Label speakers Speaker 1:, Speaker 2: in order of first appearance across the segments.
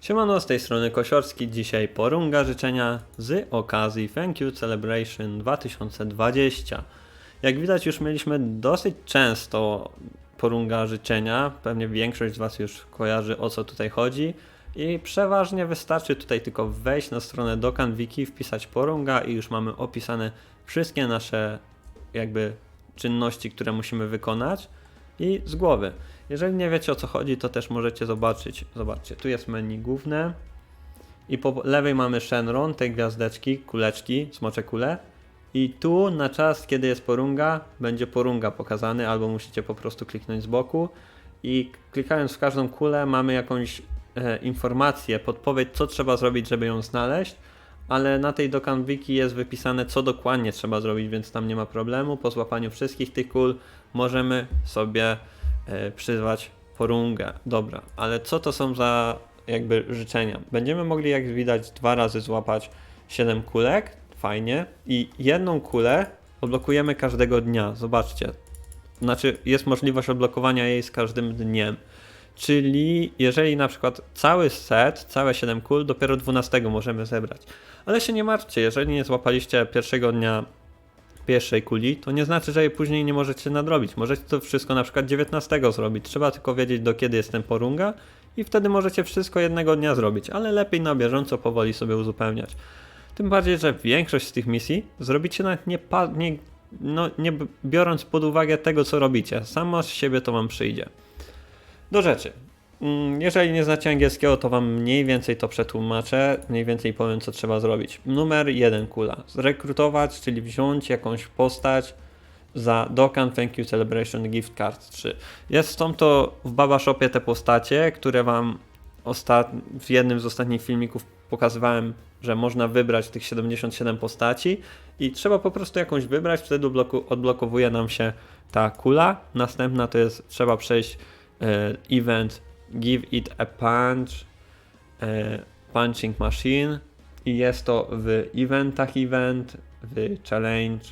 Speaker 1: Siemano, z tej strony Kosiorski. Dzisiaj porunga życzenia z okazji Thank You Celebration 2020. Jak widać już mieliśmy dosyć często porunga życzenia. Pewnie większość z Was już kojarzy o co tutaj chodzi. I przeważnie wystarczy tutaj tylko wejść na stronę DokanWiki, wpisać porunga i już mamy opisane wszystkie nasze jakby czynności, które musimy wykonać i z głowy. Jeżeli nie wiecie o co chodzi, to też możecie zobaczyć. Zobaczcie, tu jest menu główne i po lewej mamy Shenron, te gwiazdeczki, kuleczki, smocze kule. I tu na czas, kiedy jest porunga, będzie porunga pokazany, albo musicie po prostu kliknąć z boku. I klikając w każdą kulę mamy jakąś e, informację, podpowiedź, co trzeba zrobić, żeby ją znaleźć. Ale na tej Dokkan Wiki jest wypisane, co dokładnie trzeba zrobić, więc tam nie ma problemu. Po złapaniu wszystkich tych kul możemy sobie przyzwać porungę. Dobra, ale co to są za jakby życzenia? Będziemy mogli, jak widać, dwa razy złapać 7 kulek, fajnie, i jedną kulę odblokujemy każdego dnia. Zobaczcie. Znaczy, jest możliwość odblokowania jej z każdym dniem. Czyli jeżeli na przykład cały set, całe 7 kul, dopiero 12 możemy zebrać. Ale się nie martwcie, jeżeli nie złapaliście pierwszego dnia pierwszej kuli, to nie znaczy, że jej później nie możecie nadrobić. Możecie to wszystko na przykład 19 zrobić. Trzeba tylko wiedzieć do kiedy jest ten porunga i wtedy możecie wszystko jednego dnia zrobić, ale lepiej na bieżąco powoli sobie uzupełniać. Tym bardziej, że większość z tych misji zrobicie nawet nie, nie, no, nie biorąc pod uwagę tego, co robicie. Samo z siebie to wam przyjdzie. Do rzeczy. Mm, Jeżeli nie znacie angielskiego, to wam mniej więcej to przetłumaczę, mniej więcej powiem, co trzeba zrobić. Numer jeden kula. Zrekrutować, czyli wziąć jakąś postać za Dokkan Thank You Celebration Gift Card 3. Jest są to w Baba Shopie te postacie, które wam w jednym z ostatnich filmików pokazywałem, że można wybrać tych 77 postaci i trzeba po prostu jakąś wybrać, wtedy odblokowuje nam się ta kula. Następna to jest, trzeba przejść e, event Give It a Punch e, Punching Machine i jest to w eventach event, w challenge.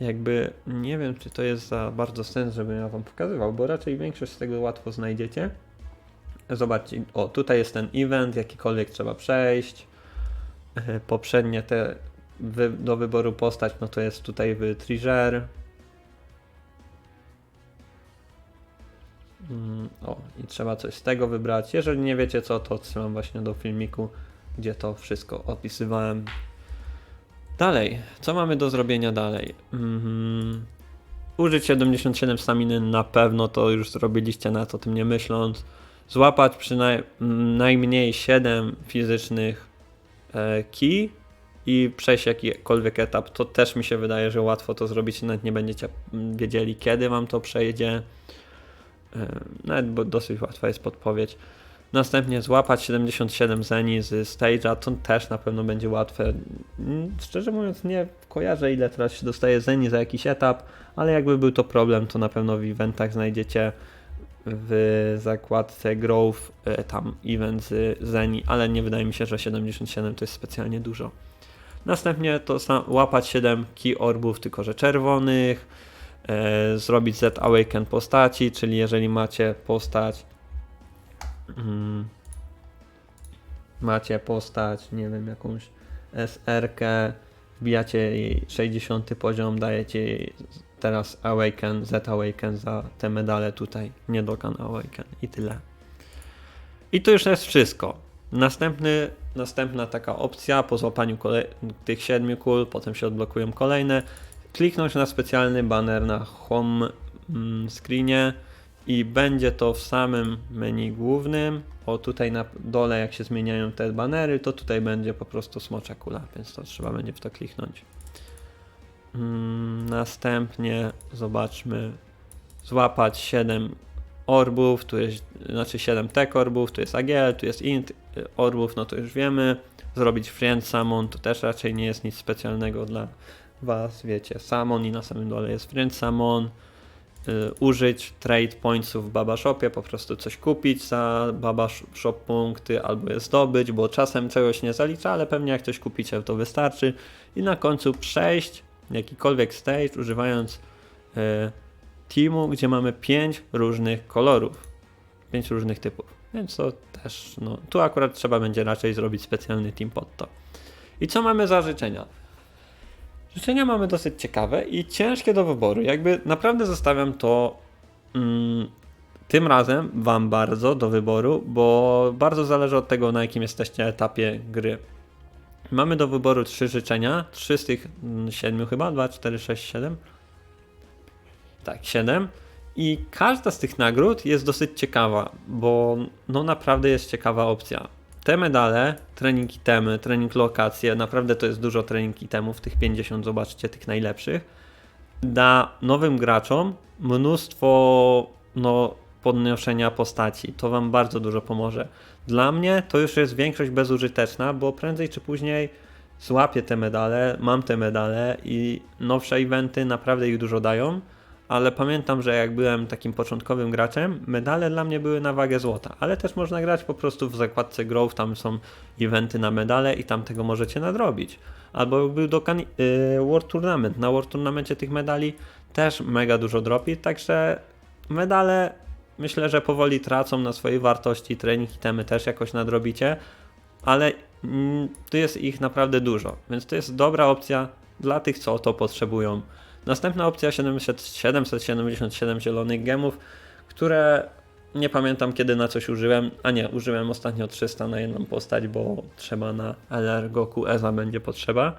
Speaker 1: Jakby nie wiem, czy to jest za bardzo sens, żebym ja wam pokazywał, bo raczej większość z tego łatwo znajdziecie. Zobaczcie, o tutaj jest ten event, jakikolwiek trzeba przejść. E, Poprzednie te do wyboru postać, no to jest tutaj w Treasure. O, i trzeba coś z tego wybrać. Jeżeli nie wiecie co, to odsyłam właśnie do filmiku, gdzie to wszystko opisywałem. Dalej, co mamy do zrobienia dalej? Mhm. Użyć 77 staminy na pewno to już zrobiliście na to tym nie myśląc. Złapać przynajmniej 7 fizycznych e, i przejść jakikolwiek etap. To też mi się wydaje, że łatwo to zrobić, nawet nie będziecie mm, wiedzieli kiedy wam to przejdzie. E, Nawet bo dosyć łatwa jest podpowiedź. Następnie złapać 77 zeni z stage'a, to też na pewno będzie łatwe. Mm, Szczerze mówiąc nie kojarzę ile teraz się dostaje zeni za jakiś etap, ale jakby był to problem, to na pewno w eventach znajdziecie w zakładce Growth e, tam event z zeni, ale nie wydaje mi się, że 77 to jest specjalnie dużo. Następnie to łapać 7 key orbów, tylko że czerwonych, zrobić Z Awaken postaci, czyli jeżeli macie postać mm, macie postać, nie wiem, jakąś SR-kę, wbijacie jej 60 poziom, dajecie jej teraz Awaken, Z Awaken za te medale tutaj, nie Dokkan Awaken i tyle. I to już jest wszystko. Następny, następna taka opcja po złapaniu tych siedmiu kul, potem się odblokują kolejne, kliknąć na specjalny banner na home mm, screenie i będzie to w samym menu głównym. O tutaj na dole jak się zmieniają te banery, to tutaj będzie po prostu smocza kula, więc to trzeba będzie w to kliknąć. Mm, Następnie zobaczmy złapać 7 orbów, tu jest, znaczy 7 tech orbów, tu jest AGL, tu jest int orbów, no to już wiemy. Zrobić friend summon, to też raczej nie jest nic specjalnego dla was, wiecie, summon i na samym dole jest friend summon. Y, użyć trade pointsów w Baba Shopie, po prostu coś kupić za Baba Sh- Shop punkty albo je zdobyć, bo czasem czegoś nie zalicza, ale pewnie jak coś kupicie to wystarczy. I na końcu przejść jakikolwiek stage używając y, teamu, gdzie mamy 5 różnych kolorów, 5 różnych typów. Więc to też, no tu akurat trzeba będzie raczej zrobić specjalny team pod to. I co mamy za życzenia? Życzenia mamy dosyć ciekawe i ciężkie do wyboru. Jakby naprawdę zostawiam to mm, tym razem Wam bardzo do wyboru, bo bardzo zależy od tego, na jakim jesteście etapie gry. Mamy do wyboru trzy życzenia, trzy z tych mm, siedmiu chyba, 2, 4, 6, 7. Tak, 7. I każda z tych nagród jest dosyć ciekawa, bo no naprawdę jest ciekawa opcja. Te medale, trening itemy, trening lokacje, naprawdę to jest dużo trening itemów, tych 50, zobaczcie, tych najlepszych. Da nowym graczom mnóstwo no, podnoszenia postaci. To wam bardzo dużo pomoże. Dla mnie to już jest większość bezużyteczna, bo prędzej czy później złapię te medale, mam te medale i nowsze eventy naprawdę ich dużo dają. Ale pamiętam, że jak byłem takim początkowym graczem, medale dla mnie były na wagę złota. Ale też można grać po prostu w zakładce Grove, tam są eventy na medale i tam tego możecie nadrobić. Albo był do kan- yy, World Tournament. Na World Tournamencie tych medali też mega dużo dropi, także medale myślę, że powoli tracą na swojej wartości. Trening itemy też jakoś nadrobicie, ale mm, tu jest ich naprawdę dużo, więc to jest dobra opcja dla tych, co to potrzebują. Następna opcja 700, 777 zielonych gemów, które nie pamiętam kiedy na coś użyłem, a nie, użyłem ostatnio 300 na jedną postać, bo trzeba na LR Goku Eza będzie potrzeba.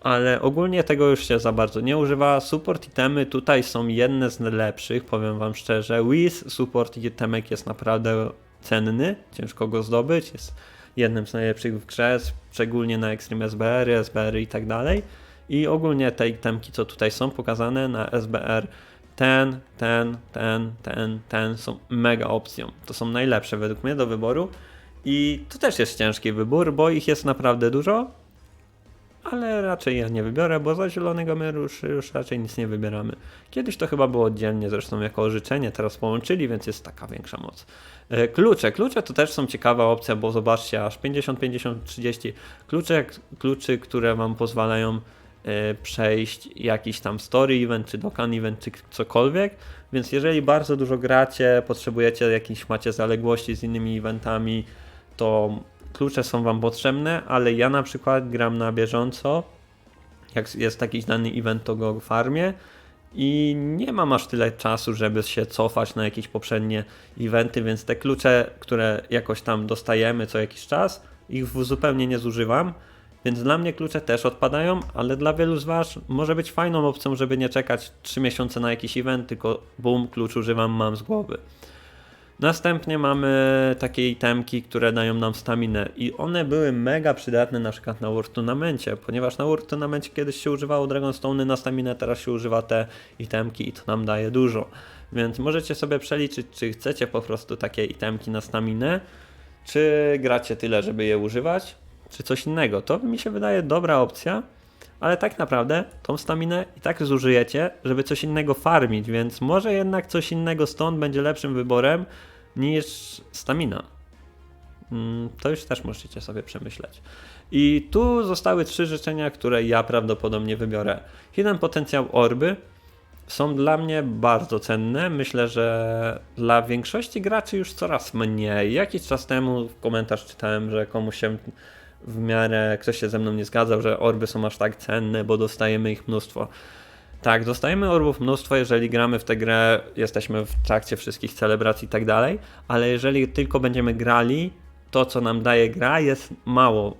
Speaker 1: Ale ogólnie tego już się za bardzo nie używa. Support itemy tutaj są jedne z lepszych, powiem wam szczerze. Wiz support itemek jest naprawdę cenny, ciężko go zdobyć, jest jednym z najlepszych w grze, szczególnie na Extreme SBR, SBR i tak dalej. I ogólnie te itemki, co tutaj są pokazane na SBR, ten, ten, ten, ten, ten są mega opcją. To są najlepsze według mnie do wyboru. I to też jest ciężki wybór, bo ich jest naprawdę dużo, ale raczej ja nie wybiorę, bo za zielonego my już, już raczej nic nie wybieramy. Kiedyś to chyba było oddzielnie, zresztą jako orzeczenie, teraz połączyli, więc jest taka większa moc. E, Klucze. Klucze to też są ciekawa opcja, bo zobaczcie, aż 50, 50, 30 klucze, kluczy, które wam pozwalają przejść jakiś tam story event, czy dokan event, czy cokolwiek. Więc jeżeli bardzo dużo gracie, potrzebujecie jakieś, macie zaległości z innymi eventami, to klucze są wam potrzebne, ale ja na przykład gram na bieżąco. Jak jest jakiś dany event, to go farmię i nie mam aż tyle czasu, żeby się cofać na jakieś poprzednie eventy, więc te klucze, które jakoś tam dostajemy co jakiś czas, ich zupełnie nie zużywam. Więc dla mnie klucze też odpadają, ale dla wielu z Was może być fajną opcją, żeby nie czekać 3 miesiące na jakiś event, tylko boom, klucz używam, mam z głowy. Następnie mamy takie itemki, które dają nam staminę i one były mega przydatne na przykład na World Tournamencie, ponieważ na World Tournamencie kiedyś się używało Dragonstone na staminę, teraz się używa te itemki i to nam daje dużo. Więc możecie sobie przeliczyć, czy chcecie po prostu takie itemki na staminę, czy gracie tyle, żeby je używać, czy coś innego. To mi się wydaje dobra opcja, ale tak naprawdę tą staminę i tak zużyjecie, żeby coś innego farmić, więc może jednak coś innego stąd będzie lepszym wyborem niż stamina. Mm, To już też możecie sobie przemyśleć. I tu zostały trzy życzenia, które ja prawdopodobnie wybiorę. Hidden Potencjał Orby są dla mnie bardzo cenne. Myślę, że dla większości graczy już coraz mniej. Jakiś czas temu w komentarz czytałem, że komuś się w miarę ktoś się ze mną nie zgadzał, że orby są aż tak cenne, bo dostajemy ich mnóstwo. Tak, dostajemy orbów mnóstwo, jeżeli gramy w tę grę, jesteśmy w trakcie wszystkich celebracji i tak dalej, ale jeżeli tylko będziemy grali, to co nam daje gra jest mało.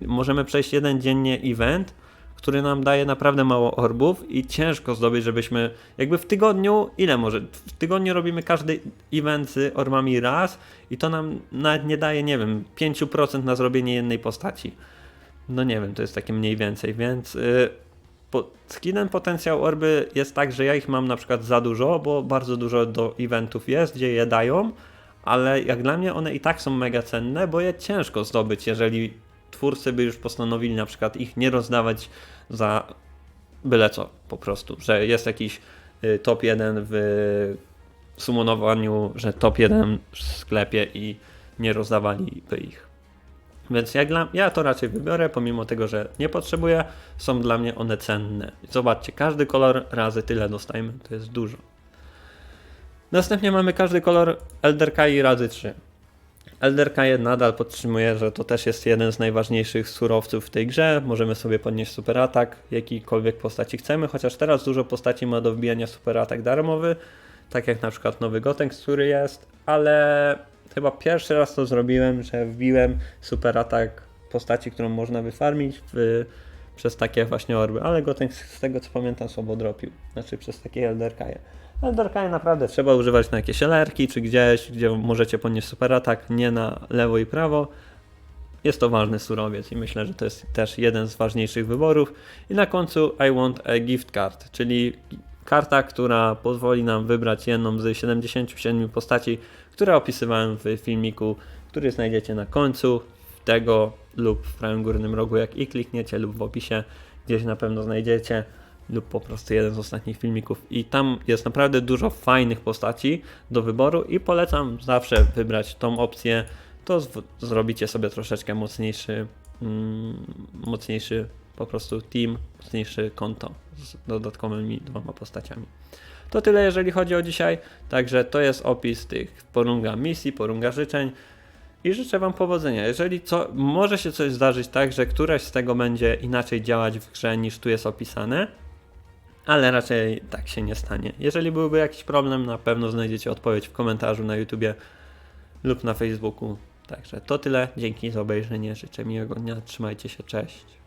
Speaker 1: Możemy przejść jeden dziennie event, który nam daje naprawdę mało orbów i ciężko zdobyć, żebyśmy jakby w tygodniu, ile może, w tygodniu robimy każdy event z orbami raz i to nam nawet nie daje, nie wiem, 5% na zrobienie jednej postaci. No nie wiem, to jest takie mniej więcej, więc yy, po, skinem potencjał orby jest tak, że ja ich mam na przykład za dużo, bo bardzo dużo do eventów jest, gdzie je dają, ale jak dla mnie one i tak są mega cenne, bo je ciężko zdobyć, jeżeli twórcy by już postanowili na przykład ich nie rozdawać za byle co po prostu, że jest jakiś y, top 1 w sumonowaniu, że top 1 w sklepie i nie rozdawaliby ich. Więc jak dla, ja to raczej wybiorę, pomimo tego, że nie potrzebuję, są dla mnie one cenne. Zobaczcie, każdy kolor razy tyle dostajemy, to jest dużo. Następnie mamy każdy kolor Elder Kai razy 3. LDRK nadal podtrzymuje, że to też jest jeden z najważniejszych surowców w tej grze. Możemy sobie podnieść super atak, jakikolwiek postaci chcemy, chociaż teraz dużo postaci ma do wbijania super atak darmowy, tak jak na przykład nowy Gotenks, który jest, ale chyba pierwszy raz to zrobiłem, że wbiłem super atak postaci, którą można wyfarmić w, przez takie właśnie orby, ale Gotenks z tego co pamiętam słabo dropił, znaczy przez takie LDRK. LDRK naprawdę trzeba używać na jakieś LR-ki czy gdzieś, gdzie możecie podnieść super atak, nie na lewo i prawo. Jest to ważny surowiec i myślę, że to jest też jeden z ważniejszych wyborów. I na końcu I want a gift card, czyli karta, która pozwoli nam wybrać jedną z 77 postaci, które opisywałem w filmiku, który znajdziecie na końcu tego lub w prawym górnym rogu, jak i klikniecie, lub w opisie, gdzieś na pewno znajdziecie, lub po prostu jeden z ostatnich filmików. I tam jest naprawdę dużo fajnych postaci do wyboru i polecam zawsze wybrać tą opcję. To zrobicie sobie troszeczkę mocniejszy, mm, mocniejszy po prostu team, mocniejsze konto z dodatkowymi dwoma postaciami. To tyle, jeżeli chodzi o dzisiaj. Także to jest opis tych porunga misji, porunga życzeń. I życzę Wam powodzenia. Jeżeli co, może się coś zdarzyć tak, że któraś z tego będzie inaczej działać w grze niż tu jest opisane, ale raczej tak się nie stanie. Jeżeli byłby jakiś problem, na pewno znajdziecie odpowiedź w komentarzu na YouTubie lub na Facebooku. Także to tyle. Dzięki za obejrzenie. Życzę miłego dnia. Trzymajcie się. Cześć.